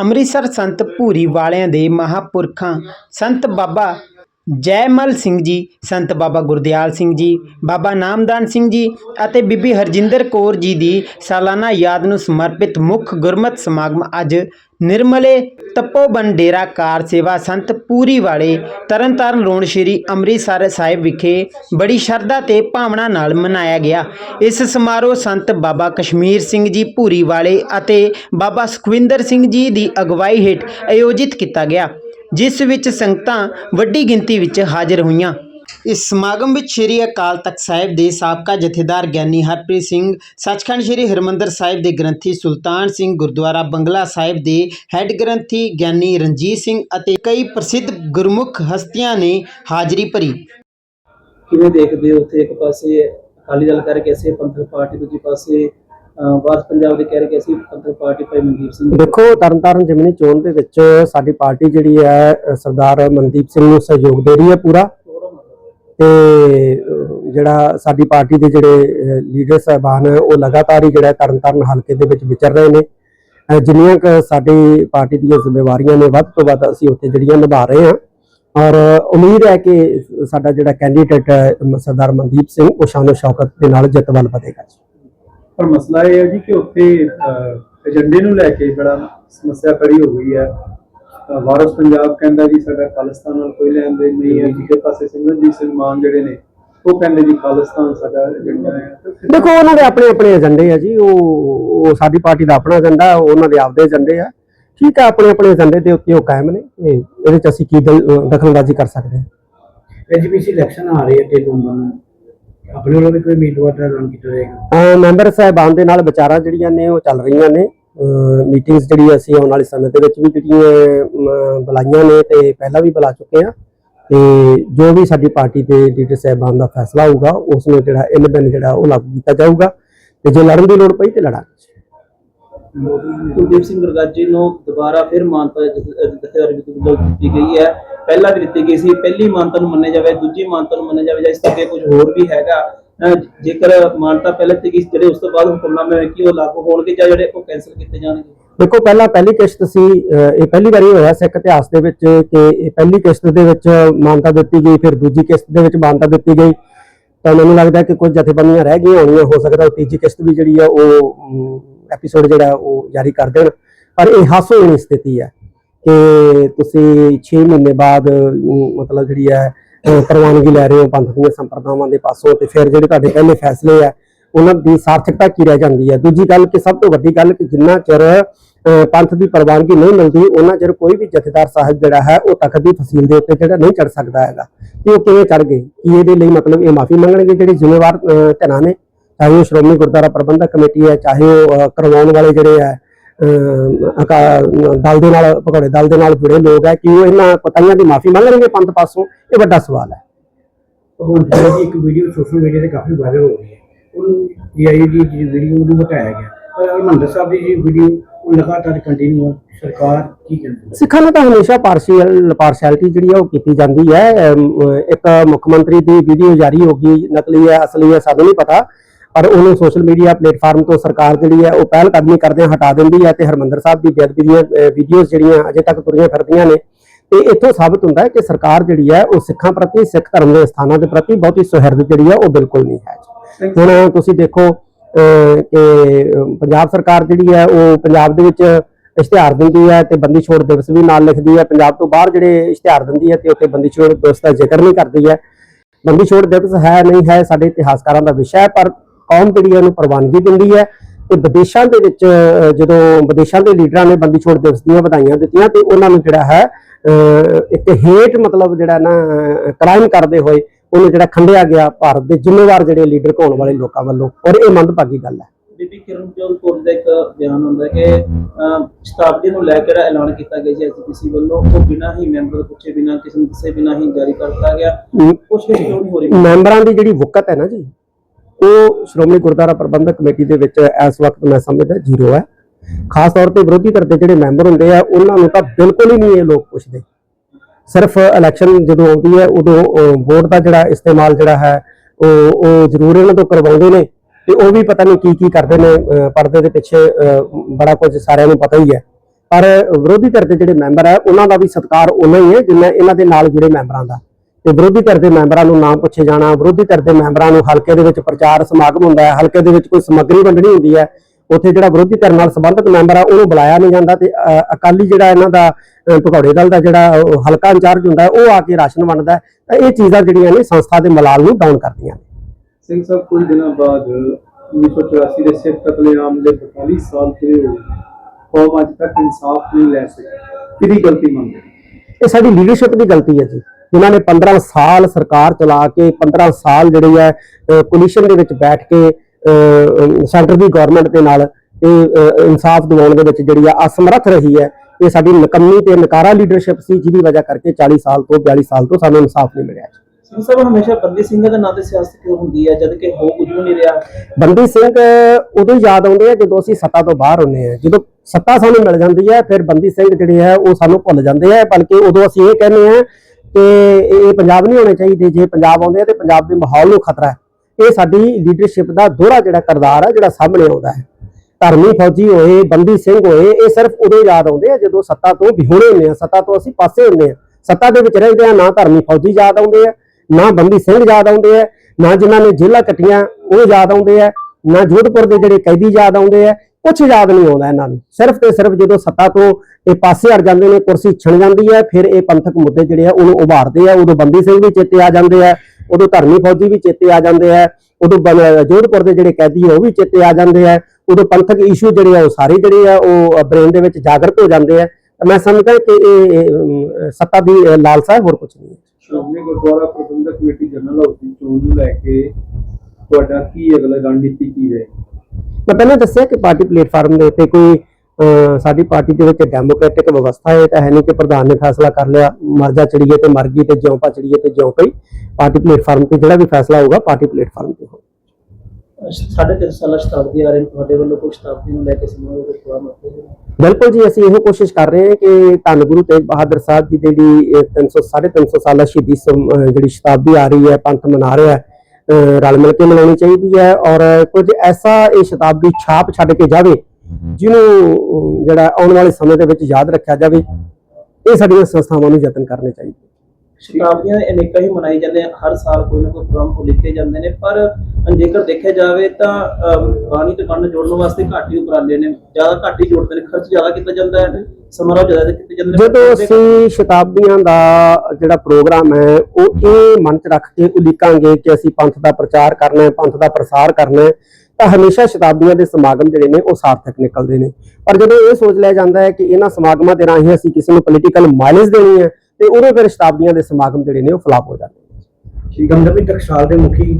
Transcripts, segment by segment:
ਅੰਮ੍ਰਿਤਸਰ ਸੰਤ ਭੂਰੀ ਵਾਲਿਆਂ ਦੇ ਮਹਾਂਪੁਰਖਾਂ ਸੰਤ ਬਾਬਾ ਜੈਮਲ ਸਿੰਘ ਜੀ, ਸੰਤ ਬਾਬਾ ਗੁਰਦਿਆਲ ਸਿੰਘ ਜੀ, ਬਾਬਾ ਨਾਮਦਾਨ ਸਿੰਘ ਜੀ ਅਤੇ ਬੀਬੀ ਹਰਜਿੰਦਰ ਕੌਰ ਜੀ ਦੀ ਸਾਲਾਨਾ ਯਾਦ ਨੂੰ ਸਮਰਪਿਤ ਮੁੱਖ ਗੁਰਮਤ ਸਮਾਗਮ ਅੱਜ ਨਿਰਮਲੇ ਤਪੋਬਨ ਡੇਰਾ ਕਾਰ ਸੇਵਾ ਸੰਤ ਪੂਰੀ ਵਾਲੇ ਤਰਨਤਾਰਨ ਰੋਡ ਸ਼੍ਰੀ ਅੰਮ੍ਰਿਤਸਰ ਸਾਹਿਬ ਵਿਖੇ ਬੜੀ ਸ਼ਰਧਾ ਤੇ ਭਾਵਨਾ ਨਾਲ ਮਨਾਇਆ ਗਿਆ। ਇਸ ਸਮਾਰੋਹ ਸੰਤ ਬਾਬਾ ਕਸ਼ਮੀਰ ਸਿੰਘ ਜੀ ਭੂਰੀ ਵਾਲੇ ਅਤੇ ਬਾਬਾ ਸੁਖਵਿੰਦਰ ਸਿੰਘ ਜੀ ਦੀ ਅਗਵਾਈ ਹੇਠ ਆਯੋਜਿਤ ਕੀਤਾ ਗਿਆ, ਜਿਸ ਵਿੱਚ ਸੰਗਤਾਂ ਵੱਡੀ ਗਿਣਤੀ ਵਿੱਚ ਹਾਜ਼ਰ ਹੋਈਆਂ। ਇਸ ਸਮਾਗਮ ਵਿੱਚ ਸ੍ਰੀ ਅਕਾਲ ਤਖਤ ਸਾਹਿਬ ਦੇ ਸਾਬਕਾ ਜਥੇਦਾਰ ਗਿਆਨੀ ਹਰਪ੍ਰੀਤ ਸਿੰਘ ਸੱਚਖੰਡ ਸ੍ਰੀ ਹਰਿਮੰਦਰ ਸਾਹਿਬ ਦੇ ਗ੍ਰੰਥੀ ਸੁਲਤਾਨ ਸਿੰਘ ਗੁਰਦੁਆਰਾ ਬੰਗਲਾ ਸਾਹਿਬ ਦੇ ਹੈੱਡ ਗ੍ਰੰਥੀ ਗਿਆਨੀ ਰਣਜੀਤ ਸਿੰਘ ਅਤੇ ਕਈ ਪ੍ਰਸਿੱਧ ਗੁਰਮੁਖ ਹਸਤੀਆਂ ਨੇ ਹਾਜ਼ਰੀ ਭਰੀ। ਕਿਵੇਂ ਦੇਖਦੇ ਹੋ ਉੱਥੇ ਇੱਕ ਪਾਸੇ ਅਕਾਲੀ ਦਲ ਕਰਕੇ ਅਸੀਂ ਪੰਥਕ ਪਾਰਟੀ ਦੂਜੀ ਪਾਸੇ ਵਾਸ ਪੰਜਾਬ ਦੇ ਕਹਿ ਰਹੇ ਕਿ ਅਸੀਂ ਪੰਥਕ ਪਾਰਟੀ ਭਾਈ ਮਨਦੀਪ ਸਿੰਘ। ਦੇਖੋ ਤਰਨਤਾਰਨ ਜ਼ਿਮਨੀ ਚੋਣ ਦੇ ਵਿੱਚ ਸਾਡੀ ਪਾਰਟੀ ਜਿਹੜੀ ਹੈ ਸਰਦਾਰ ਮਨਦੀਪ ਸਿੰਘ ਨੂੰ ਸਹਿਯੋਗ ਦੇ ਰਹੀ ਹੈ ਪੂਰਾ। ਤੇ ਜਿਹੜਾ ਸਾਡੀ ਪਾਰਟੀ ਦੇ ਜਿਹੜੇ ਲੀਡਰ ਸਾਹਿਬਾਨ ਉਹ ਲਗਾਤਾਰ ਹੀ ਜਿਹੜਾ ਤਰਨਤਾਰਨ ਹਲਕੇ ਦੇ ਵਿੱਚ ਵਿਚਰ ਰਹੇ ਨੇ। ਜਿੰਨੀਆਂ ਕੁ ਸਾਡੀ ਪਾਰਟੀ ਦੀਆਂ ਜ਼ਿੰਮੇਵਾਰੀਆਂ ਨੇ, ਵੱਧ ਤੋਂ ਵੱਧ ਅਸੀਂ ਉੱਥੇ ਜਿਹੜੀਆਂ ਨਿਭਾ ਰਹੇ ਹਾਂ। ਔਰ ਉਮੀਦ ਹੈ ਕਿ ਸਾਡਾ ਜਿਹੜਾ ਕੈਂਡੀਡੇਟ ਹੈ ਸਰਦਾਰ ਮਨਦੀਪ ਸਿੰਘ, ਉਹ ਸ਼ਾਨੋ ਸ਼ੌਕਤ ਦੇ ਨਾਲ ਜਿੱਤ ਵੱਲ ਵਧੇਗਾ ਜੀ। ਪਰ ਮਸਲਾ ਇਹ ਹੈ ਜੀ ਕਿ ਉੱਥੇ ਏਜੰਡੇ ਨੂੰ ਲੈ ਕੇ ਬੜਾ ਸਮੱਸਿਆ ਖੜੀ ਹੋ ਗਈ ਹੈ। ਵਾਰਸ ਪੰਜਾਬ ਕਹਿੰਦਾ ਜੀ ਸਾਡਾ ਖਾਲਿਸਤਾਨ ਨਾਲ ਕੋਈ ਲੈਣ ਦੇਣ ਨਹੀਂ ਹੈ। ਦੂਜੇ ਪਾਸੇ ਸਿਮਰਨਜੀਤ ਸਿੰਘ ਮਾਨ ਜਿਹੜੇ ਨੇ ਉਹ ਕਹਿੰਦੇ ਜੀ ਖਾਲਿਸਤਾਨ ਸਾਡਾ ਏਜੰਡਾ ਹੈ। ਦੇਖੋ ਉਹਨਾਂ ਦੇ ਆਪਣੇ ਆਪਣੇ ਏਜੰਡੇ ਆ ਜੀ। ਉਹ ਉਹ ਸਾਡੀ ਪਾਰਟੀ ਦਾ ਆਪਣਾ ਏਜੰਡਾ ਉਹ ਉਹਨਾਂ ਦੇ ਆਪਦੇ ਏਜੰਡੇ ਆ। ਠੀਕ ਆ ਆਪਣੇ ਆਪਣੇ ਏਜੰਡੇ ਦੇ ਉੱਤੇ ਉਹ ਕਾਇਮ ਨੇ। ਇਹ ਇਹਦੇ ਚ ਅਸੀਂ ਕੀ ਦਖਲਅੰਦਾਜ਼ੀ ਕਰ ਸਕਦੇ ਹਾਂ? ਐਜੀਪੀਸੀ ਇਲੈਕਸ਼ਨ ਆ ਰਹੇ ਤੇ ਨਵੰਬਰ ਨੂੰ। ਆਪਣੇ ਵੱਲੋਂ ਵੀ ਕੋਈ ਉਮੀਦਵਾਰ ਦਾ ਐਲਾਨ ਕੀਤਾ ਜਾਏਗਾ? ਮੈਂਬਰ ਸਾਹਿਬਾਨ ਦੇ ਨਾਲ ਵਿਚਾਰਾਂ ਜਿਹੜੀਆਂ ਨੇ ਉਹ ਚੱਲ ਰਹੀਆਂ ਨੇ। ਮੀਟਿੰਗਸ ਜਿਹੜੀ ਅਸੀਂ ਆਉਣ ਵਾਲੇ ਸਮੇਂ ਦੇ ਵਿੱਚ ਵੀ ਜਿਹੜੀਆਂ ਬੁਲਾਈਆਂ ਨੇ ਤੇ ਪਹਿਲਾਂ ਵੀ ਬੁਲਾ ਚੁੱਕੇ ਆ ਤੇ ਜੋ ਵੀ ਸਾਡੀ ਪਾਰਟੀ ਦੇ ਲੀਡਰ ਸਾਹਿਬਾਨ ਦਾ ਫੈਸਲਾ ਹੋਊਗਾ ਉਸ ਨੂੰ ਜਿਹੜਾ ਇਨ ਬਿਨ ਜਿਹੜਾ ਉਹ ਲਾਗੂ ਕੀਤਾ ਜਾਊਗਾ। ਤੇ ਜੇ ਲੜਨ ਦੀ ਲੋੜ ਪਈ ਤੇ ਲੜਾਂਗੇ। ਕੁਲਦੀਪ ਸਿੰਘ ਗੁਰਗਾਜੀ ਨੂੰ ਦੁਬਾਰਾ ਫਿਰ ਮਾਨਤਾ ਜਥੇਦਾਰ ਵੱਲੋਂ ਦਿੱਤੀ ਗਈ ਹੈ। ਪਹਿਲਾਂ ਵੀ ਦਿੱਤੀ ਗਈ ਸੀ, ਪਹਿਲੀ ਮਾਨਤਾ ਨੂੰ ਮੰਨਿਆ ਜਾਵੇ, ਦੂਜੀ ਮਾਨਤਾ ਨੂੰ ਮੰਨਿਆ ਜਾਵੇ ਜਾਂ ਇਸ ਤੋਂ ਅੱਗੇ ਕੁਝ ਹੋਰ ਵੀ ਹੈਗਾ ਜੇਕਰ ਮਾਨਤਾ ਪਹਿਲਾਂ ਦਿੱਤੀ ਗਈ ਜਿਹੜੇ ਉਸ ਤੋਂ ਬਾਅਦ ਹੁਕਮਨਾਮੇ ਹੋਏ, ਕਿ ਉਹ ਲਾਗੂ ਹੋਣਗੇ ਜਾਂ ਜਿਹੜੇ ਉਹ ਕੈਂਸਲ ਕੀਤੇ ਜਾਣਗੇ? ਦੇਖੋ, ਪਹਿਲਾਂ ਪਹਿਲੀ ਕਿਸ਼ਤ ਸੀ ਇਹ ਪਹਿਲੀ ਵਾਰੀ ਹੋਇਆ ਸਿੱਖ ਇਤਿਹਾਸ ਦੇ ਵਿੱਚ ਕਿ ਇਹ ਪਹਿਲੀ ਕਿਸ਼ਤ ਦੇ ਵਿੱਚ ਮਾਨਤਾ ਦਿੱਤੀ ਗਈ, ਫਿਰ ਦੂਜੀ ਕਿਸ਼ਤ ਦੇ ਵਿੱਚ ਮਾਨਤਾ ਦਿੱਤੀ ਗਈ। ਤਾਂ ਮੈਨੂੰ ਲੱਗਦਾ ਕਿ ਕੁਝ ਜਥੇਬੰਦੀਆਂ ਰਹਿ ਗਈਆਂ ਹੋਣੀਆਂ, ਹੋ ਸਕਦਾ ਤੀਜੀ ਕਿਸ਼ਤ ਵੀ ਜਿਹੜੀ ਆ, ਉਹ ਐਪੀਸੋਡ ਜਿਹੜਾ ਉਹ ਜਾਰੀ ਕਰ ਦੇਣ। ਪਰ ਇਹ ਹਾਸੋਹੀਣੀ ਸਥਿਤੀ ਹੈ ਕਿ ਤੁਸੀਂ 6 ਮਹੀਨੇ ਬਾਅਦ ਮਤਲਬ ਜਿਹੜੀ ਹੈ ਪ੍ਰਵਾਨਗੀ ਲੈ ਰਹੇ ਹੋ ਪੰਥ ਦੀਆਂ ਸੰਪਰਦਾਵਾਂ ਦੇ ਪਾਸੋਂ ਤੇ ਫਿਰ ਜਿਹੜੇ ਤੁਹਾਡੇ ਪਹਿਲੇ ਫੈਸਲੇ ਆ, ਉਹਨਾਂ ਦੀ ਸਾਰਥਕਤਾ ਕੀ ਰਹਿ ਜਾਂਦੀ ਹੈ ਦੂਜੀ ਗੱਲ ਕਿ ਸਭ ਤੋਂ ਵੱਡੀ ਗੱਲ ਕਿ ਜਿੰਨਾ ਚਿਰ ਪੰਥ ਦੀ ਪ੍ਰਵਾਨਗੀ ਨਹੀਂ ਮਿਲਦੀ, ਉਹਨਾਂ ਚਿਰ ਕੋਈ ਵੀ ਜਥੇਦਾਰ ਸਾਹਿਬ ਜਿਹੜਾ ਹੈ, ਉਹ ਤਖਤ ਦੀ ਫਸੀਲ ਦੇ ਉੱਤੇ ਜਿਹੜਾ ਨਹੀਂ ਚੜ ਸਕਦਾ ਹੈਗਾ। ਕਿ ਉਹ ਕਿਵੇਂ ਚੜ ਗਏ? ਕਿ ਇਹਦੇ ਲਈ ਮਤਲਬ ਇਹ ਮਾਫੀ ਮੰਗਣਗੇ ਜਿਹੜੇ ਜ਼ਿੰਮੇਵਾਰ ਧਿਰਾਂ ਨੇ? ਚਾਹੇ ਉਹ ਸ਼੍ਰੋਮਣੀ ਗੁਰਦੁਆਰਾ ਪ੍ਰਬੰਧਕ ਕਮੇਟੀ ਹੈ, ਚਾਹੇ ਉਹ ਕਰਵਾਉਣ ਵਾਲੇ ਜਿਹੜੇ ਹੈ ਦਲ ਦੇ ਨਾਲ ਭਗੌੜੇ ਦਲ ਦੇ ਨਾਲ ਜੁੜੇ ਲੋਕ ਹੈ ਕਿ ਉਹ ਇਹਨਾਂ ਪਤਾਈਆਂ ਦੀ ਮਾਫੀ ਮੰਗਣਗੇ ਪੰਥ ਪਾਸੋਂ? ਇਹ ਵੱਡਾ ਸਵਾਲ ਹੈ। ਹੁਣ ਜਿਹੜੀ ਕਿ ਇੱਕ ਵੀਡੀਓ ਸੋਸ਼ਲ ਮੀਡੀਆ ਤੇ ਕਾਫੀ ਵਾਇਰਲ ਹੋ ਰਹੀ ਹੈ। ਉਹਨੂੰ ਏਆਈ ਦੀ ਜਿਹੜੀ ਵੀਡੀਓ ਨੂੰ ਹਟਾਇਆ ਗਿਆ। ਪਰ ਹਰਮੰਦਰ ਸਾਹਿਬ ਦੀ ਜੀ ਵੀਡੀਓ ਉਹ ਲਗਾਤਾਰ ਕੰਟੀਨਿਊ ਸਰਕਾਰ ਕੀ ਕਹਿੰਦੀ ਹੈ? ਸਿੱਖਾਂ ਨੂੰ ਤਾਂ ਹਮੇਸ਼ਾ ਪਾਰਸ਼ੀਅਲ ਪਾਰਸ਼ੈਲਿਟੀ ਜਿਹੜੀ ਆ ਉਹ ਕੀਤੀ ਜਾਂਦੀ ਹੈ। ਇੱਕ ਮੁੱਖ ਮੰਤਰੀ ਦੀ ਵੀਡੀਓ ਜਾਰੀ ਹੋ ਗਈ ਨਕਲੀ ਹੈ ਅਸਲੀ ਹੈ ਸਾਨੂੰ ਨਹੀਂ ਪਤਾ। ਪਰ ਉਹਨੂੰ ਸੋਸ਼ਲ ਮੀਡੀਆ ਪਲੇਟਫਾਰਮ ਤੋਂ ਸਰਕਾਰ ਜਿਹੜੀ ਹੈ ਉਹ ਪਹਿਲ ਕਦਮੀ ਕਰਦਿਆਂ ਹਟਾ ਦਿੰਦੀ ਹੈ ਤੇ ਹਰਮੰਦਰ ਸਾਹਿਬ ਦੀ ਬੇਅਦਬੀ ਦੀਆਂ ਵੀਡੀਓਜ਼ ਜਿਹੜੀਆਂ ਅਜੇ ਤੱਕ ਤੁਰੀਆਂ ਫਿਰਦੀਆਂ ਨੇ। ਤੇ ਇੱਥੋਂ ਸਾਬਤ ਹੁੰਦਾ ਹੈ ਕਿ ਸਰਕਾਰ ਜਿਹੜੀ ਹੈ ਉਹ ਸਿੱਖਾਂ ਪ੍ਰਤੀ, ਸਿੱਖ ਧਰਮ ਦੇ ਸਥਾਨਾਂ ਦੇ ਪ੍ਰਤੀ ਬਹੁਤੀ ਸੁਹਿਰਦ ਜਿਹੜੀ ਹੈ ਉਹ ਬਿਲਕੁਲ ਨਹੀਂ ਹੈ ਹੁਣ ਤੁਸੀਂ ਦੇਖੋ ਕਿ ਪੰਜਾਬ ਸਰਕਾਰ ਜਿਹੜੀ ਹੈ ਉਹ ਪੰਜਾਬ ਦੇ ਵਿੱਚ ਇਸ਼ਤਿਹਾਰ ਦਿੰਦੀ ਹੈ ਤੇ ਬੰਦੀ ਛੋੜ ਦਿਵਸ ਵੀ ਨਾਲ ਲਿਖਦੀ ਹੈ। ਪੰਜਾਬ ਤੋਂ ਬਾਹਰ ਜਿਹੜੇ ਇਸ਼ਤਿਹਾਰ ਦਿੰਦੀ ਹੈ ਤੇ ਉੱਥੇ ਬੰਦੀ ਛੋੜ ਦਿਵਸ ਦਾ ਜ਼ਿਕਰ ਨਹੀਂ ਕਰਦੀ ਹੈ। ਬੰਦੀ ਛੋੜ ਦਿਵਸ ਹੈ ਨਹੀਂ ਹੈ, ਸਾਡੇ ਇਤਿਹਾਸਕਾਰਾਂ ਦਾ ਵਿਸ਼ਾ ਹੈ, ਪਰ ਕੌਮ ਜਿਹੜੀ ਹੈ ਉਹਨੂੰ ਪ੍ਰਵਾਨਗੀ ਦਿੰਦੀ ਹੈ ਤੇ ਵਿਦੇਸ਼ਾਂ ਦੇ ਵਿੱਚ ਜਦੋਂ ਵਿਦੇਸ਼ਾਂ ਦੇ ਲੀਡਰਾਂ ਨੇ ਬੰਦੀ ਛੋੜ ਦਿਵਸ ਦੀਆਂ ਵਧਾਈਆਂ ਦਿੱਤੀਆਂ ਤੇ ਉਹਨਾਂ ਨੂੰ ਜਿਹੜਾ ਹੈ ਇੱਕ ਹੇਟ ਮਤਲਬ ਜਿਹੜਾ ਨਾ ਕ੍ਰਾਈਮ ਕਰਦੇ ਹੋਏ ਉਹਨੂੰ ਜਿਹੜਾ ਖੰਡਿਆ ਗਿਆ ਭਾਰਤ ਦੇ ਜ਼ਿੰਮੇਵਾਰ ਜਿਹੜੇ ਲੀਡਰ ਕਹਾਉਣ ਵਾਲੇ ਲੋਕਾਂ ਵੱਲੋਂ ਔਰ ਇਹ ਮੰਦਭਾਗੀ ਗੱਲ ਹੈ। ਬੀਬੀ ਕਿਰਨਜੋਤ ਕੌਰ ਦਾ ਇੱਕ ਬਿਆਨ ਹੁੰਦਾ ਕਿ ਸ਼ਤਾਬਦੀ ਨੂੰ ਲੈ ਕੇ ਜਿਹੜਾ ਐਲਾਨ ਕੀਤਾ ਗਿਆ ਸੀ ਐਸਪੀਸੀ ਵੱਲੋਂ ਉਹ ਬਿਨਾਂ ਹੀ ਮੈਂਬਰ ਪੁੱਛੇ ਬਿਨਾਂ ਕਿਸੇ ਨੂੰ ਦੱਸੇ ਬਿਨਾਂ ਹੀ ਜਾਰੀ ਕਰ ਦਿੱਤਾ ਗਿਆ ਕੋਸ਼ਿਸ਼ ਕਿਉਂ ਨਹੀਂ ਹੋ ਰਹੀ? ਮੈਂਬਰਾਂ ਦੀ ਜਿਹੜੀ ਵਕਤ ਹੈ ਨਾ ਜੀ ਉਹ ਸ਼੍ਰੋਮਣੀ ਗੁਰਦੁਆਰਾ ਪ੍ਰਬੰਧਕ ਕਮੇਟੀ ਦੇ ਵਿੱਚ ਇਸ ਵਕਤ ਮੈਂ ਸਮਝਦਾ ਜ਼ੀਰੋ ਹੈ। ਖਾਸ ਤੌਰ ਤੇ ਵਿਰੋਧੀ ਧਿਰ ਦੇ ਜਿਹੜੇ ਮੈਂਬਰ ਹੁੰਦੇ ਆ, ਉਹਨਾਂ ਨੂੰ ਤਾਂ ਬਿਲਕੁਲ ਹੀ ਨਹੀਂ ਇਹ ਲੋਕ ਪੁੱਛਦੇ। ਸਿਰਫ ਇਲੈਕਸ਼ਨ ਜਦੋਂ ਆਉਂਦੀ ਹੈ, ਉਦੋਂ ਵੋਟ ਦਾ ਜਿਹੜਾ ਇਸਤੇਮਾਲ ਜਿਹੜਾ ਹੈ, ਉਹ ਉਹ ਜ਼ਰੂਰ ਇਹਨਾਂ ਤੋਂ ਕਰਵਾਉਂਦੇ ਨੇ ਤੇ ਉਹ ਵੀ ਪਤਾ ਨਹੀਂ ਕੀ ਕੀ ਕਰਦੇ ਨੇ ਪਰਦੇ ਦੇ ਪਿੱਛੇ ਬੜਾ ਕੁਝ ਸਾਰਿਆਂ ਨੂੰ ਪਤਾ ਹੀ ਹੈ। ਪਰ ਵਿਰੋਧੀ ਧਿਰ ਦੇ ਜਿਹੜੇ ਮੈਂਬਰ ਹੈ, ਉਹਨਾਂ ਦਾ ਵੀ ਸਤਿਕਾਰ ਉਨਾ ਹੀ ਹੈ ਜਿੰਨਾ ਇਹਨਾਂ ਦੇ ਨਾਲ ਜੁੜੇ ਮੈਂਬਰਾਂ ਦਾ। ਤੇ ਵਿਰੋਧੀ ਧਿਰ ਦੇ ਮੈਂਬਰਾਂ ਨੂੰ ਨਾਮ ਪੁੱਛੇ ਜਾਣਾ ਵਿਰੋਧੀ ਧਿਰ ਦੇ ਮੈਂਬਰਾਂ ਨੂੰ ਹਲਕੇ ਦੇ ਵਿੱਚ ਪ੍ਰਚਾਰ ਸਮਾਗਮ ਹੁੰਦਾ ਹੈ ਹਲਕੇ ਦੇ ਵਿੱਚ ਕੋਈ ਸਮੱਗਰੀ ਵੰਡਣੀ ਹੁੰਦੀ ਹੈ ਉੱਥੇ ਜਿਹੜਾ ਵਿਰੋਧੀ ਧਿਰ ਨਾਲ ਸੰਬੰਧਿਤ ਮੈਂਬਰ ਆ ਉਹਨੂੰ ਬੁਲਾਇਆ ਨਹੀਂ ਜਾਂਦਾ ਤੇ ਅਕਾਲੀ ਜਿਹੜਾ ਇਹਨਾਂ ਦਾ ਭਗੌੜੇ ਦਲ ਦਾ ਜਿਹੜਾ ਹਲਕਾ ਇੰਚਾਰਜ ਹੁੰਦਾ ਉਹ ਆ ਕੇ ਰਾਸ਼ਨ ਵੰਡਦਾ ਤਾਂ ਇਹ ਚੀਜ਼ਾਂ ਜਿਹੜੀਆਂ ਨੇ ਸੰਸਥਾ ਦੇ ਮਲਾਲ ਨੂੰ ਡਾਊਨ ਕਰਦੀਆਂ ਨੇ। ਸਿੰਘ ਸਾਹਿਬ ਕੁਝ ਦਿਨਾਂ ਬਾਅਦ 1984 ਦੇ ਸਿੱਖ ਕਤਲੇਆਮ ਦੇ 42 ਸਾਲ ਪੂਰੇ ਹੋ ਗਏ। ਕੌਮ ਅੱਜ ਤੱਕ ਇਨਸਾਫ ਨਹੀਂ ਲੈ ਸਕੀ। ਕਿਹਦੀ ਗਲਤੀ ਮੰਨਦੇ ਇਹ ਸਾਡੀ ਲੀਡਰਸ਼ਿਪ ਦੀ ਗਲਤੀ ਹੈ ਜੀ। ਜਿਨ੍ਹਾਂ ਨੇ 15 ਸਾਲ ਸਰਕਾਰ ਚਲਾ ਕੇ 15 ਸਾਲ ਜਿਹੜੀ ਹੈ ਕੋਲੀਸ਼ਨ ਦੇ ਵਿੱਚ ਬੈਠ ਕੇ ਸੈਂਟਰ ਦੀ ਗਵਰਨਮੈਂਟ ਦੇ ਨਾਲ ਇਹ ਇਨਸਾਫ ਦਿਵਾਉਣ ਦੇ ਵਿੱਚ ਜਿਹੜੀ ਆ ਅਸਮਰੱਥ ਰਹੀ ਹੈ ਇਹ ਸਾਡੀ ਨਕੰਮੀ ਤੇ ਨਕਾਰਾ ਲੀਡਰਸ਼ਿਪ ਸੀ ਜਿਹਦੀ ਵਜ੍ਹਾ ਕਰਕੇ 40 ਸਾਲ ਤੋਂ 42 ਸਾਲ ਤੋਂ ਸਾਨੂੰ ਇਨਸਾਫ ਨਹੀਂ ਮਿਲਿਆ। ਸਿੰਘ ਸਾਹਿਬ ਹਮੇਸ਼ਾ ਬੰਦੀ ਸਿੰਘਾਂ ਦੇ ਨਾਂ ਤੇ ਸਿਆਸਤ ਕਿਉਂ ਹੁੰਦੀ ਹੈ ਜਦ ਕਿ ਹੋ ਕੁਝ ਵੀ ਨਹੀਂ ਰਿਹਾ? ਬੰਦੀ ਸਿੰਘ ਉਦੋਂ ਹੀ ਯਾਦ ਆਉਂਦੇ ਆ ਜਦੋਂ ਅਸੀਂ ਸੱਤਾ ਤੋਂ ਬਾਹਰ ਹੁੰਨੇ ਆ। ਜਦੋਂ ਸੱਤਾ ਸਾਨੂੰ ਮਿਲ ਜਾਂਦੀ ਹੈ ਫਿਰ ਬੰਦੀ ਸਿੰਘ ਜਿਹੜੇ ਆ ਉਹ ਸਾਨੂੰ ਭੁੱਲ ਜਾਂਦੇ ਆ ਬਲਕਿ ਉਦੋਂ ਅਸੀਂ ਇਹ ਕਹਿੰਦੇ ਆ ਕਿ ਇਹ ਪੰਜਾਬ ਨਹੀਂ ਹੋਣੇ ਚਾਹੀਦੇ। ਜੇ ਪੰਜਾਬ ਆਉਂਦੇ ਆ ਤੇ ਪੰਜਾਬ ਦੇ ਮਾਹੌਲ ਨੂੰ ਖਤਰਾ ਹੈ। ਇਹ ਸਾਡੀ ਲੀਡਰਸ਼ਿਪ ਦਾ ਦੋਹਰਾ ਜਿਹੜਾ ਕਰਦਾਰ ਹੈ ਜਿਹੜਾ ਸਾਹਮਣੇ ਆਉਂਦਾ ਹੈ। ਧਰਮੀ ਫੌਜੀ ਹੋਏ, ਬੰਦੀ ਸਿੰਘ ਹੋਏ, ਇਹ ਸਿਰਫ ਉਦੋਂ ਯਾਦ ਆਉਂਦੇ ਆ ਜਦੋਂ ਸੱਤਾ ਤੋਂ ਵਿਹੂਣੇ ਹੁੰਦੇ ਆ। ਸੱਤਾ ਤੋਂ ਅਸੀਂ ਪਾਸੇ ਹੁੰਦੇ ਆ। ਸੱਤਾ ਦੇ ਵਿੱਚ ਰਹਿੰਦੇ ਆ, ਨਾ ਧਰਮੀ ਫੌਜੀ ਯਾਦ ਆਉਂਦੇ ਆ, ਨਾ ਬੰਦੀ ਸਿੰਘ ਯਾਦ ਆਉਂਦੇ ਆ, ਨਾ ਜਿਨ੍ਹਾਂ ਨੇ ਜੇਲ੍ਹਾਂ ਕੱਟੀਆਂ, ਉਹ ਯਾਦ ਆਉਂਦੇ ਆ, ਨਾ ਜੋਧਪੁਰ ਦੇ ਜਿਹੜੇ ਕੈਦੀ ਯਾਦ ਆਉਂਦੇ ਆ ਕੁਝ ਯਾਦ ਨਹੀਂ ਆਉਂਦਾ ਇਹਨਾਂ ਨੂੰ। ਸਿਰਫ ਤੇ ਸਿਰਫ ਜਦੋਂ ਸੱਤਾ ਤੋਂ ਇਹ ਪਾਸੇ ਹਟ ਜਾਂਦੇ ਨੇ, ਕੁਰਸੀ ਛਣ ਜਾਂਦੀ ਹੈ, ਫਿਰ ਇਹ ਪੰਥਕ ਮੁੱਦੇ ਜਿਹੜੇ ਆ ਉਹਨੂੰ ਉਭਾਰਦੇ ਆ। ਉਦੋਂ ਬੰਦੀ ਸਿੰਘ ਵੀ ਚੇਤੇ ਆ ਜਾਂਦੇ ਆ, ਉਦੋਂ ਧਰਮੀ ਫੌਜੀ ਵੀ ਚੇਤੇ ਆ ਜਾਂਦੇ ਆ, ਉਦੋਂ ਜੋਧਪੁਰ ਦੇ ਜਿਹੜੇ ਕੈਦੀ ਆ ਉਹ ਵੀ ਚੇਤੇ ਆ ਜਾਂਦੇ ਆ। ਉਦੋਂ ਪੰਥਕ ਇਸ਼ੂ ਜਿਹੜੇ ਆ ਉਹ ਸਾਰੇ ਜਿਹੜੇ ਆ ਉਹ ਬ੍ਰੇਨ ਦੇ ਵਿੱਚ ਜਾਗਰਤ ਹੋ ਜਾਂਦੇ ਆ। ਮੈਂ ਸਮਝਦਾ ਕਿ ਇਹ ਸੱਤਾ ਦੀ ਲਾਲਸਾ ਹੋਰ ਕੁਝ ਨਹੀਂ ਹੈ। Shiromani Gurdwara Parbandhak committee general house ਦੀ ਚੋਣ ਨੂੰ ਲੈ ਕੇ ਤੁਹਾਡਾ ਕੀ ਅਗਲਾ ਰਣਨੀਤੀ ਕੀ ਰਹੇਗੀ? ਮੈਂ ਪਹਿਲਾਂ ਦੱਸਿਆ ਕਿ ਪਾਰਟੀ ਪਲੇਟਫਾਰਮ ਦੇ ਉੱਤੇ ਕੋਈ ਸਾਡੀ ਪਾਰਟੀ ਦੇ ਵਿੱਚ ਡੈਮੋਕ੍ਰੈਟਿਕ ਵਿਵਸਥਾ ਹੈ ਤਾਂ ਹੈ ਨਹੀਂ ਕਿ ਪ੍ਰਧਾਨ ਨੇ ਫੈਸਲਾ ਕਰ ਲਿਆ ਮਰ ਜਾ ਚੜੀਏ ਤੇ ਮਰ ਗਈ ਤੇ ਜਿਉਂ ਪਾ ਚੜੀਏ ਤੇ ਜਿਉਂ ਪਈ ਪਾਰਟੀ ਪਲੇਟਫਾਰਮ ਤੇ ਜਿਹੜਾ ਵੀ ਫੈਸਲਾ ਹੋਊਗਾ ਪਾਰਟੀ ਪਲੇਟਫਾਰਮ ਤੇ ਹੋਊਗਾ ਸਾਢੇ ਤਿੰਨ ਸਾਲਾ ਸ਼ਤਾਬਦੀ ਆ ਰਹੀ ਤੁਹਾਡੇ ਵੱਲੋਂ ਕੋਈ ਸ਼ਤਾਬਦੀ ਨੂੰ ਲੈ ਕੇ ਸਮਾਂ ਵਿੱਚ ਥੋੜਾ ਮਤਲਬ ਬਿਲਕੁਲ ਜੀ ਅਸੀਂ ਇਹੋ ਕੋਸ਼ਿਸ਼ ਕਰ ਰਹੇ ਹਾਂ ਕਿ ਧੰਨ ਗੁਰੂ ਤੇਗ ਬਹਾਦਰ ਸਾਹਿਬ ਜੀ ਦੀ ਇਹ 300 350 ਸਾਲਾ ਸ਼ਹੀਦੀ ਜਿਹੜੀ ਸ਼ਤਾਬਦੀ ਆ ਰਹੀ ਹੈ ਪੰਥ ਮਨਾ ਰਿਹਾ ਹੈ ਰਲ ਮਿਲ ਕੇ ਮਨਾਉਣੀ ਚਾਹੀਦੀ ਹੈ ਔਰ ਕੁਝ ਐਸਾ ਇਹ ਸ਼ਤਾਬਦੀ ਛਾਪ ਛੱਡ ਕੇ ਜਾਵੇ ਜਿਹਨੂੰ ਜਿਹੜਾ ਆਉਣ ਵਾਲੇ ਸਮੇਂ ਦੇ ਵਿੱਚ ਯਾਦ ਰੱਖਿਆ ਜਾਵੇ ਇਹ ਸਾਡੀਆਂ ਸੰਸਥਾਵਾਂ ਨੂੰ ਯਤਨ ਕਰਨੇ ਚਾਹੀਦੇ। ਸ਼ਤਾਬਦੀਆਂ ਅਨੇਕਾਂ ਹੀ ਮਨਾਈ ਜਾਂਦੇ ਆ ਹਰ ਸਾਲ ਕੋਈ ਨਾ ਕੋਈ ਪ੍ਰੋਗਰਾਮ ਉਹ ਲਿਖੇ ਜਾਂਦੇ ਨੇ ਪਰ ਜੇਕਰ ਦੇਖਿਆ ਜਾਵੇ ਤਾਂ ਬਾਣੀ ਤੇ ਕੰਨ ਜੋੜਨ ਵਾਸਤੇ ਘੱਟ ਹੀ ਉਪਰਾਲੇ ਨੇ ਜ਼ਿਆਦਾ ਘੱਟ ਹੀ ਜੋੜਦੇ ਨੇ ਖਰਚ ਜ਼ਿਆਦਾ ਕੀਤਾ ਜਾਂਦਾ ਹੈ ਸਮਾਰੋਹ ਜ਼ਿਆਦਾ ਕੀਤੇ ਜਾਂਦੇ ਨੇ। ਜਦੋਂ ਅਸੀਂ ਸ਼ਤਾਬਦੀਆਂ ਦਾ ਜਿਹੜਾ ਪ੍ਰੋਗਰਾਮ ਹੈ ਉਹ ਇਹ ਮਨ ਚ ਰੱਖ ਕੇ ਉਲੀਕਾਂਗੇ ਕਿ ਅਸੀਂ ਪੰਥ ਦਾ ਪ੍ਰਚਾਰ ਕਰਨਾ ਹੈ ਪੰਥ ਦਾ ਪ੍ਰਸਾਰ ਕਰਨਾ ਹੈ ਤਾਂ ਹਮੇਸ਼ਾ ਸ਼ਤਾਬਦੀਆਂ ਦੇ ਸਮਾਗਮ ਜਿਹੜੇ ਨੇ ਉਹ ਸਾਰਥਕ ਨਿਕਲਦੇ ਨੇ। ਪਰ ਜਦੋਂ ਇਹ ਸੋਚ ਲਿਆ ਜਾਂਦਾ ਹੈ ਕਿ ਇਹਨਾਂ ਸਮਾਗਮਾਂ ਦੇ ਰਾਹੀਂ ਅਸੀਂ ਕਿਸੇ ਨੂੰ ਪੋਲੀਟੀਕਲ ਮਾਈਲੇਜ ਦੇਣੀ ਹੈ ਤੇ ਉਦੋਂ ਫਿਰ ਸ਼ਤਾਬਦੀਆਂ ਦੇ ਸਮਾਗਮ ਜਿਹੜੇ ਨੇ ਉਹ ਫਲਾਪ ਹੋ ਜਾਂਦੇ ਠੀਕ ਹੈ ਟਕਸਾਲ ਦੇ ਮੁਖੀ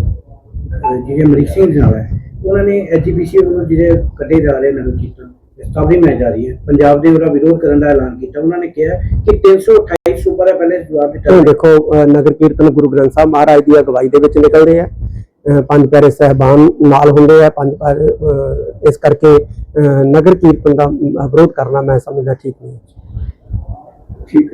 ਜਿਹੜੇ ਅਮਰੀਕ ਸਿੰਘ ਨਾਲ ਹੈ ਉਹਨਾਂ ਨੇ ਐਜੀਪੀਸੀ ਵੱਲੋਂ ਜਿਹੜੇ ਕੱਢੇ ਜਾ ਰਹੇ ਨਗਰ ਕੀਰਤਨ ਸਟਾਬਲੀ ਮੈਂ ਜਾ ਰਹੀ ਹੈ। ਪੰਜਾਬ ਦੇ ਉਹਦਾ ਵਿਰੋਧ ਕਰਨ ਦਾ ਐਲਾਨ ਕੀਤਾ। ਉਹਨਾਂ ਨੇ ਕਿਹਾ ਕਿ 328 ਸੁਪਰ ਹੈ ਪਹਿਲੇ ਜਵਾਬ ਦਿੱਤਾ ਦੇਖੋ ਨਗਰ ਕੀਰਤਨ ਗੁਰੂ ਗ੍ਰੰਥ ਸਾਹਿਬ ਮਹਾਰਾਜ ਦੀ ਅਗਵਾਈ ਦੇ ਵਿੱਚ ਨਿਕਲਦੇ ਆ। ਅਹ ਪੰਜ ਪਿਆਰੇ ਸਹਿਬਾਨ ਨਾਲ ਹੁੰਦੇ ਆ ਪੰਜ ਇਸ ਕਰਕੇ ਨਗਰ ਕੀਰਤਨ ਦਾ ਵਿਰੋਧ ਕਰਨਾ ਮੈਂ ਸਮਝਦਾ ਠੀਕ ਨਹੀਂ। ਠੀਕ